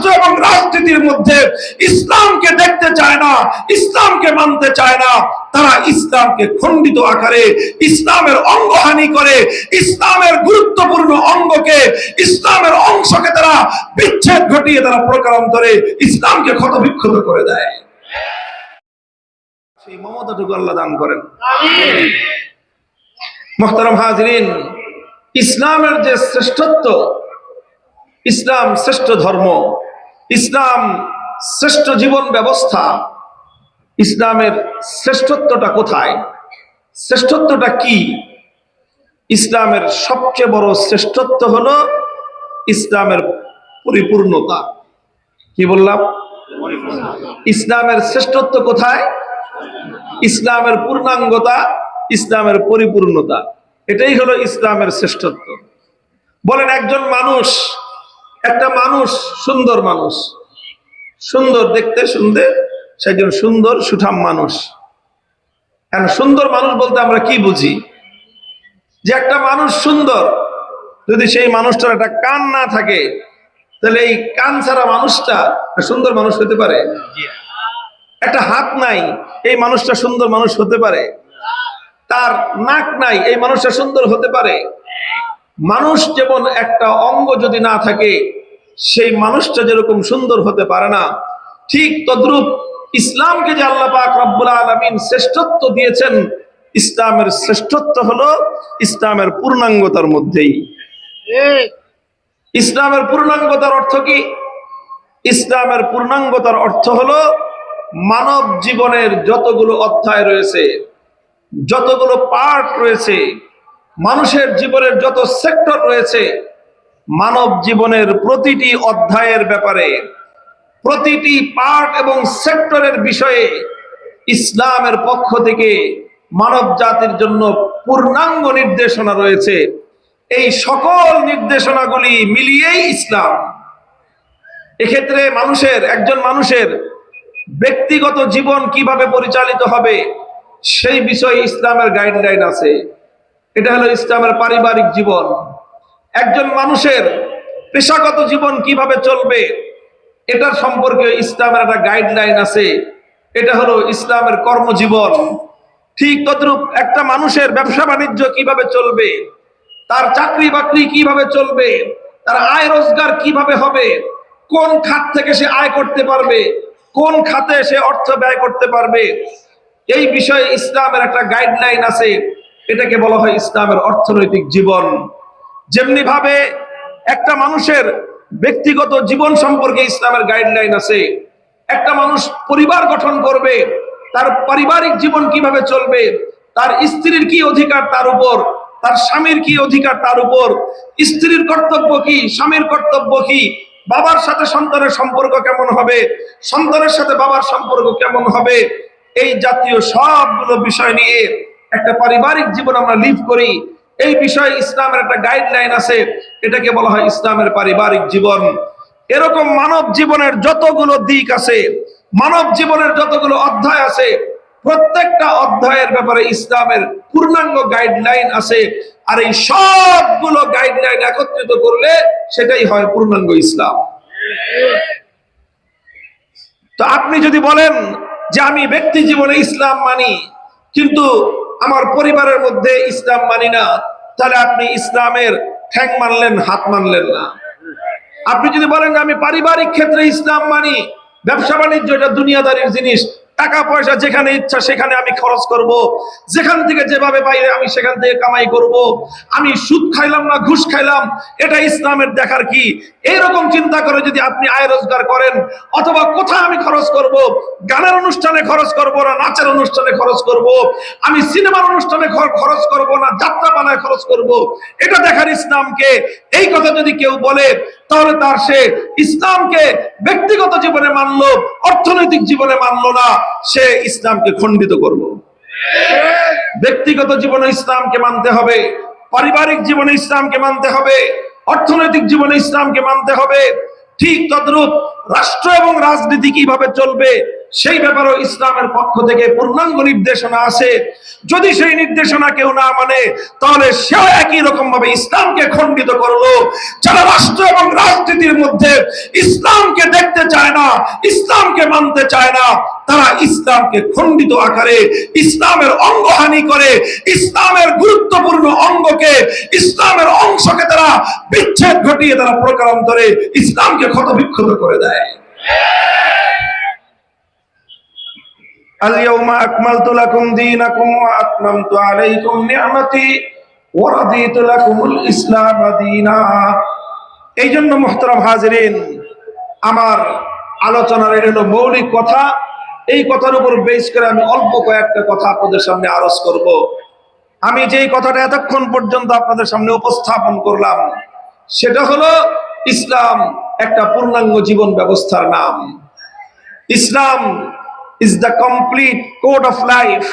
রাষ্ট্র এবং রাজনীতির মধ্যে ইসলামকে দেখতে চায় না, ইসলামকে মানতে চায় না। তারা ইসলামকে খণ্ডিত আকারে, ইসলামের অঙ্গহানি করে, ইসলামের গুরুত্বপূর্ণ অঙ্গকে, ইসলামের অংশকে তারা বিচ্ছেদ ঘটিয়ে তারা প্রকারান্তরে ইসলামকে ক্ষতবিক্ষত করে দেয়। সেই মমতাটুকু আল্লাহ দান করেন। মোহতারাম হাজরিন, ইসলামের যে শ্রেষ্ঠত্ব, ইসলাম শ্রেষ্ঠ ধর্ম ইসলাম শ্রেষ্ঠ জীবন ব্যবস্থা, ইসলামের শ্রেষ্ঠত্বটা কোথায়? শ্রেষ্ঠত্বটা কি? ইসলামের সবচেয়ে বড় শ্রেষ্ঠত্ব হল ইসলামের পরিপূর্ণতা। কি বললাম? ইসলামের শ্রেষ্ঠত্ব কোথায়? ইসলামের পূর্ণাঙ্গতা, ইসলামের পরিপূর্ণতা। এটাই হলো ইসলামের শ্রেষ্ঠত্ব। বলেন একজন মানুষ একটা মানুষ সুন্দর মানুষ। সুন্দর দেখতে শুনতে সে একজন সুন্দর সুঠাম মানুষ। এখন সুন্দর মানুষ বলতে আমরা কি বুঝি? যে একটা মানুষ সুন্দর যদি সেই মানুষটার একটা কান না থাকে তাহলে এই কান ছাড়া মানুষটা সুন্দর মানুষ হতে পারে? একটা হাত নাই এই মানুষটা সুন্দর মানুষ হতে পারে? তার নাক নাই এই মানুষটা সুন্দর হতে পারে? মানুষ যেমন একটা অঙ্গ যদি না থাকে সেই মানুষটা যেরকম সুন্দর হতে পারে না, ঠিক তদ্রুপ ইসলামকে যে আল্লাহ পাক রব্বুল আলমিন শ্রেষ্ঠত্ব দিয়েছেন, ইসলামের শ্রেষ্ঠত্ব হলো ইসলামের পূর্ণাঙ্গতার মধ্যেই। ইসলামের পূর্ণাঙ্গতার অর্থ কি? ইসলামের পূর্ণাঙ্গতার অর্থ হলো মানব জীবনের যতগুলো অধ্যায় রয়েছে, যতগুলো পার্ট রয়েছে, মানুষের জীবনের যত সেক্টর রয়েছে মানব জীবনের প্রতিটি অধ্যায়ের ব্যাপারে, প্রতিটি পার্ট এবং সেক্টরের বিষয়ে ইসলামের পক্ষ থেকে মানব জাতির জন্য পূর্ণাঙ্গ নির্দেশনা রয়েছে। এই সকল নির্দেশনাগুলি মিলিয়েই ইসলাম। এক্ষেত্রে মানুষের, একজন মানুষের ব্যক্তিগত জীবন কীভাবে পরিচালিত হবে, সেই বিষয়ে ইসলামের গাইডলাইন আছে। এটা হলো ইসলামের পারিবারিক জীবন। একজন মানুষের পেশাগত জীবন কীভাবে চলবে, এটার সম্পর্কে ইসলামের একটা গাইডলাইন আছে। এটা হলো ইসলামের কর্মজীবন। ঠিক তদ্রুপ একটা মানুষের ব্যবসা বাণিজ্য কীভাবে চলবে, তার চাকরি বাকরি কীভাবে চলবে, তার আয় রোজগার কীভাবে হবে, কোন খাত থেকে সে আয় করতে পারবে, কোন খাতে সে অর্থ ব্যয় করতে পারবে, এই বিষয়ে ইসলামের একটা গাইডলাইন আছে। এটাকে বলা হয় ইসলামের অর্থনৈতিক জীবন। যেমনি ভাবে একটা মানুষের ব্যক্তিগত জীবন সম্পর্কে ইসলামের গাইডলাইন আছে, একটা মানুষ পরিবার গঠন করবে, তার পারিবারিক জীবন কীভাবে চলবে, তার স্ত্রীর কি অধিকার তার উপর, তার স্বামীর কি অধিকার তার উপর, স্ত্রীর কর্তব্য কি, স্বামীর কর্তব্য কি, বাবার সাথে সন্তানের সম্পর্ক কেমন হবে, সন্তানের সাথে বাবার সম্পর্ক কেমন হবে, এই জাতীয় সবগুলো বিষয় নিয়ে একটা পারিবারিক জীবন আমরা লিভ করি। এই বিষয়ে ইসলামের একটা গাইডলাইন আছে, এটাকে বলা হয় ইসলামের পারিবারিক জীবন। এরকম মানব জীবনের যতগুলো দিক আছে, মানব জীবনের যতগুলো অধ্যায় আছে, প্রত্যেকটা অধ্যায়ের ব্যাপারে ইসলামের পূর্ণাঙ্গ গাইডলাইন আছে, আর এই সবগুলো গাইডলাইন একত্রিত করলে সেটাই হয় পূর্ণাঙ্গ ইসলাম। তো আপনি যদি বলেন যে আমি ব্যক্তি জীবনে ইসলাম মানি কিন্তু আমার পরিবারের মধ্যে ইসলাম মানি না, তাহলে আপনি ইসলামের ঠ্যাং মানলেন, হাত মানলেন না। আপনি যদি বলেন আমি পারিবারিক ক্ষেত্রে ইসলাম মানি, ব্যবসা বাণিজ্য এটা দুনিয়াদারির জিনিস টাকা পয়সা যেখানে ইচ্ছা সেখানে আমি খরচ করব। যেখান থেকে যেভাবে পাই আমি সেখান থেকে কামাই করব। আমি সুদ খাইলাম না, ঘুষ খাইলাম, এটা ইসলামের দেখার কি এইরকম চিন্তা করে যদি আপনি আয় রোজগার করেন, অথবা কোথায় আমি খরচ করব। গানের অনুষ্ঠানে খরচ করব না, নাচের অনুষ্ঠানে খরচ করব। আমি সিনেমার অনুষ্ঠানে খরচ করব না যাত্রা যাত্রাপালায় খরচ করব। এটা দেখার ইসলামকে এই কথা যদি কেউ বলে তাহলে তার সে ইসলামকে ব্যক্তিগত জীবনে মানলো, অর্থনৈতিক জীবনে মানলো না, সে ইসলামকে খণ্ডিত করল। ব্যক্তিগত জীবনে ইসলামকে মানতে হবে, পারিবারিক জীবনে ইসলামকে মানতে হবে, অর্থনৈতিক জীবনে ইসলামকে মানতে হবে। ঠিক তদ্রুপ রাষ্ট্র এবং রাজনীতি কীভাবে চলবে সেই ব্যাপারেও ইসলামের পক্ষ থেকে পূর্ণাঙ্গ নির্দেশনা আছে। যদি সেই নির্দেশনা কেউ না মানে তাহলে সেও একই রকম ভাবে ইসলামকে খণ্ডিত করল। যারা রাষ্ট্র এবং রাজনীতির মধ্যে ইসলামকে দেখতে চায় না, ইসলামকে মানতে চায় না, তারা ইসলামকে খণ্ডিত আকারে, ইসলামের অঙ্গহানি করে, ইসলামের গুরুত্বপূর্ণ অঙ্গকে, ইসলামের অংশকে তারা বিচ্ছেদ ঘটিয়ে তারা প্রকারান্তরে ইসলামকে ক্ষতবিক্ষত করে দেয়। اليوم أكملت لكم دينكم وأتممت عليكم نعمتي ورضيت لكم الإسلام دينا এই জন্য মোহতরম হাজরিন, আমার আলোচনার এটা হলো মৌলিক কথা। এই কথার উপর বেশ করে আমি অল্প কয়েকটা কথা আপনাদের সামনে আরজ করব। আমি যেই কথাটা এতক্ষণ পর্যন্ত আপনাদের সামনে উপস্থাপন করলাম, সেটা হলো ইসলাম একটা পূর্ণাঙ্গ জীবন ব্যবস্থার নাম। Islam is the complete code of life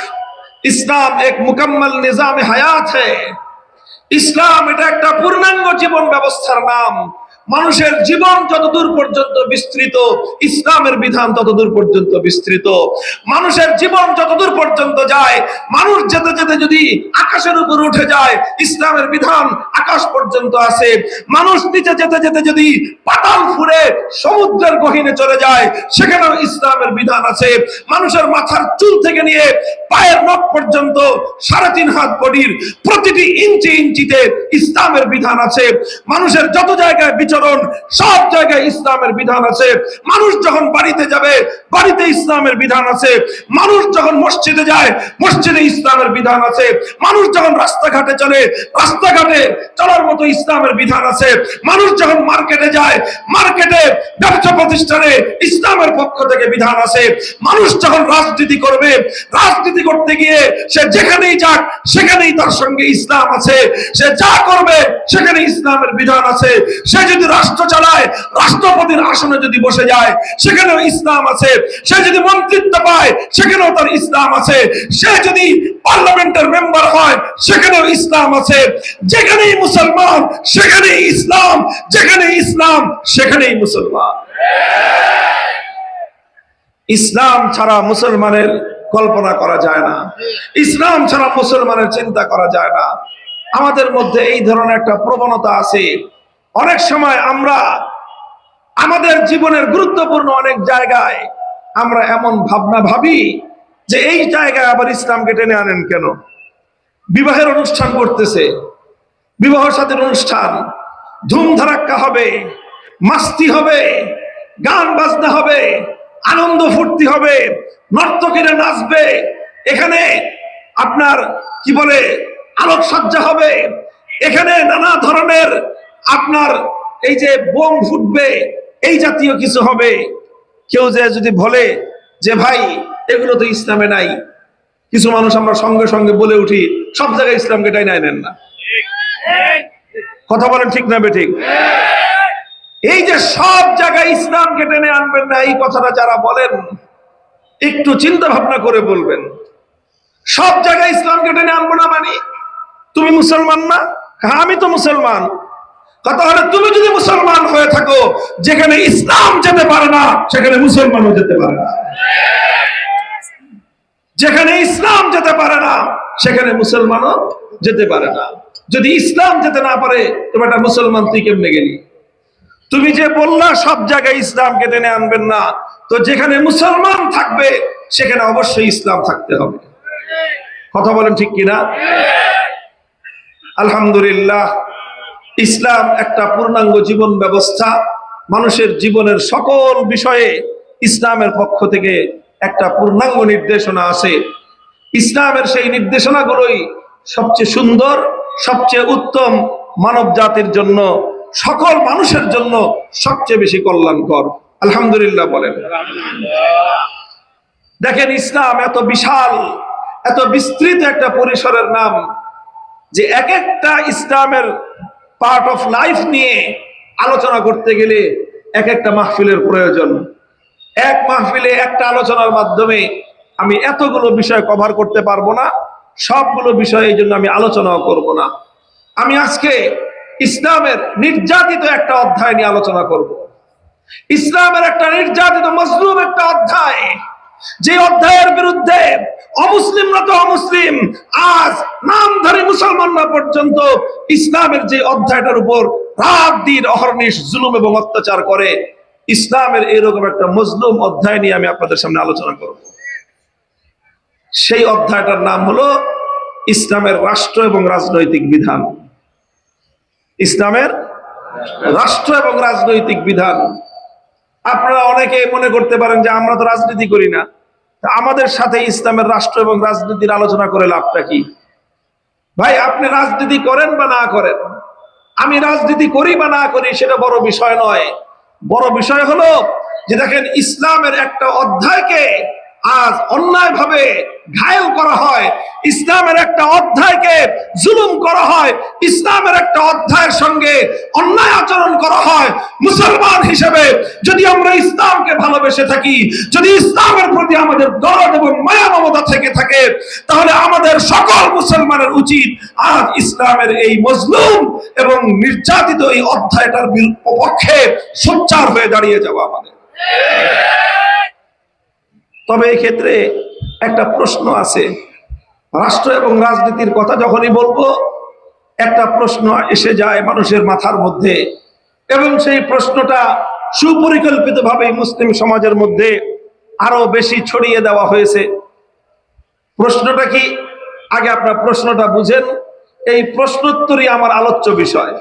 ইসলাম এক মুকাম্মল নিজাম হায়াত है ইসলাম এটা একটা পূর্ণাঙ্গ জীবন ব্যবস্থার নাম মানুষের জীবন যতদূর পর্যন্ত বিস্তৃত, ইসলামের বিধান ততদূর পর্যন্ত বিস্তৃত। মানুষের জীবন যতদূর পর্যন্ত যায়, মানুষ যেতে যেতে যদি আকাশের উপর উঠে যায়, ইসলামের বিধান আকাশ পর্যন্ত আসে। মানুষ নিচে যেতে যেতে যদি পাতাল ফুরে সমুদ্রের গহীনে চলে যায়, সেখানেও ইসলামের বিধান আছে। মানুষের মাথার চুল থেকে নিয়ে পায়ের নখ পর্যন্ত সাড়ে তিন হাত বডির প্রতিটি ইঞ্চি ইঞ্চিতে ইসলামের বিধান আছে। মানুষের যত জায়গায় বিচরণ সব জায়গায় ইসলামের বিধান আছে। মানুষ যখন বাড়িতে যাবে বাড়িতে ইসলামের বিধান আছে। মানুষ যখন মসজিদে যায়, মসজিদে ইসলামের বিধান আছে। মানুষ যখন রাস্তাঘাটে চলে, রাস্তাঘাটে চলার মতো ইসলামের বিধান আছে। মানুষ যখন মার্কেটে যায়, মার্কেটে ব্যবসা প্রতিষ্ঠানে ইসলামের পক্ষ থেকে বিধান আছে। মানুষ যখন রাজনীতি করবে, রাজনীতি করতে গিয়ে সে যেখানেই যাক, সেখানেই তার সঙ্গে ইসলাম আছে। সে যা করবে, সেখানে ইসলামের বিধান আছে। সে যদি রাষ্ট্র চালায়, রাষ্ট্রপতির আসনে যদি বসে যায়, সেখানেও ইসলাম আছে। সে যদি মন্ত্রিত্ব পায়, সেখানেও তার ইসলাম আছে। সে যদি পার্লামেন্টের মেম্বার হয়, সেখানেও ইসলাম আছে। যেখানেই মুসলমান, সেখানেই ইসলাম যেখানে ইসলাম, সেখানেই মুসলমান। ইসলাম ছাড়া মুসলমানের কল্পনা করা যায় না। ইসলাম ছাড়া মুসলমানের চিন্তা করা যায় না। আমাদের মধ্যে এই ধরনের একটা প্রবণতা আছে। অনেক সময় আমরা আমাদের জীবনের গুরুত্বপূর্ণ অনেক জায়গায় আমরা এমন ভাবনা ভাবি যে এই জায়গায় আবার ইসলামকে টেনে আনেন কেন? বিবাহের অনুষ্ঠান করতেছে, বিবাহ সাথের অনুষ্ঠান, ধুমধারাক্কা হবে, মাস্তি হবে, গান বাজনা হবে, আনন্দ ফুর্তি হবে, নর্তকীরা নাচবে, এখানে আপনার কি বলে, আলোকসজ্জা হবে, এখানে নানা ধরনের আপনার এই যে বোম ফুটবে, এই জাতীয় কিছু হবে। কেউ যে যদি বলে যে ভাই, এগুলো তো ইসলামে নাই। কিছু মানুষ আমরা সঙ্গে সঙ্গে বলে উঠি, সব জায়গায় ইসলামকে টাই নাই নেন না। কথা বলেন ঠিক না বেঠিক? এই যে সব জায়গায় ইসলামকে টেনে আনবেন না, এই কথাটা যারা বলেন, একটু চিন্তা ভাবনা করে বলবেন। সব জায়গায় ইসলামকে টেনে আনব না মানে? তুমি মুসলমান না? হ্যাঁ আমি তো মুসলমান। কথা হলে তুমি যদি মুসলমান হয়ে থাকো, যেখানে ইসলাম যেতে পারে না, সেখানে মুসলমানও যেতে পারে না। যেখানে ইসলাম যেতে পারে না, সেখানে মুসলমানও যেতে পারে না। যদি ইসলাম যেতে না পারে তোমার একটা মুসলমান তুই কেমনে গেলি? তুমি যে বললা, সব জায়গায় ইসলামকে টেনে আনবেন না, তো যেখানে মুসলমান থাকবে, সেখানে অবশ্যই ইসলাম থাকতে হবে। কথা বলেন ঠিক কিনা? আলহামদুলিল্লাহ। ইসলাম একটা পূর্ণাঙ্গ জীবন ব্যবস্থা। মানুষের জীবনের সকল বিষয়ে ইসলামের পক্ষ থেকে একটা পূর্ণাঙ্গ নির্দেশনা আছে। ইসলামের সেই নির্দেশনাগুলোই সবচেয়ে সুন্দর, সবচেয়ে উত্তম মানব জাতির জন্য, সকল মানুষের জন্য সবচেয়ে বেশি কল্যাণকর। আলহামদুলিল্লাহ বলেন। দেখেন ইসলাম এত বিশাল, এত বিস্তৃত একটা পরিসরের নাম যে এক একটা ইসলামের পার্ট অফ লাইফ নিয়ে আলোচনা করতে গেলে এক একটা মাহফিলের প্রয়োজন এক মাহফিলে একটা আলোচনার মাধ্যমে আমি এতগুলো বিষয় কভার করতে পারব না, সবগুলো বিষয় জন্য আমি আলোচনাও করব না আমি আজকে ইসলামের নির্যাতিত একটা অধ্যায় নিয়ে আলোচনা করব। ইসলামের একটা নির্যাতিত মজলুম একটা অধ্যায়, যে অধ্যায়ের বিরুদ্ধে অমুসলিমরা তো অমুসলিম। আজ নামধারী মুসলমানরা পর্যন্ত ইসলামের যে অধ্যায়টার উপর রাত, দিন, অহর্নিশ, জুলুম এবং অত্যাচার করে, ইসলামের এরকম একটা মজলুম অধ্যায় নিয়ে আমি আপনাদের সামনে আলোচনা করব। সেই অধ্যায়টার নাম হলো ইসলামের রাষ্ট্র এবং রাজনৈতিক বিধান। ইসলামের রাষ্ট্র এবং রাজনৈতিক বিধান। আপনারা অনেকে মনে করতে পারেন যে আমরা তো রাজনীতি করি না। আমাদের সাথে ইসলামের রাষ্ট্র এবং রাজনীতির আলোচনা করে লাভটা কি? ভাই, আপনি রাজনীতি করেন বা না করেন? আমি রাজনীতি করি বা না করি সেটা বড় বিষয় নয়। বড় বিষয় হলো যে দেখেন, ইসলামের একটা অধ্যায়কে আজ অন্যায়ভাবে ঘায়ল করা হয়। ইসলামের একটা অধ্যায়কে জুলুম করা হয়। ইসলামের একটা অধ্যায়ের সঙ্গে অন্যায় আচরণ করা হয়। মুসলমান হিসেবে যদি আমরা ইসলামকে ভালোবেসে থাকি, যদি ইসলামের প্রতি আমাদের দরদ এবং মায়া মমতা থেকে থাকে, তাহলে আমাদের সকল মুসলমানের উচিত আজ ইসলামের এই মজলুম এবং নির্যাতিত এই অধ্যায়টার পক্ষে সোচ্চার হয়ে দাঁড়িয়ে যাওয়া আমাদের। তবে ক্ষেত্রে একটা প্রশ্ন আছে। রাষ্ট্র এবং রাজনীতির কথা যখনই বলব, একটা প্রশ্ন এসে যায় মানুষের মাথার মধ্যে এবং সেই প্রশ্নটা সুপরিকল্পিতভাবে মুসলিম সমাজের মধ্যে আরও বেশি ছড়িয়ে দেওয়া হয়েছে। প্রশ্নটা কি? আগে আপনার প্রশ্নটা বুঝেন। এই প্রশ্নোত্তরই আমার আলোচ্য বিষয়।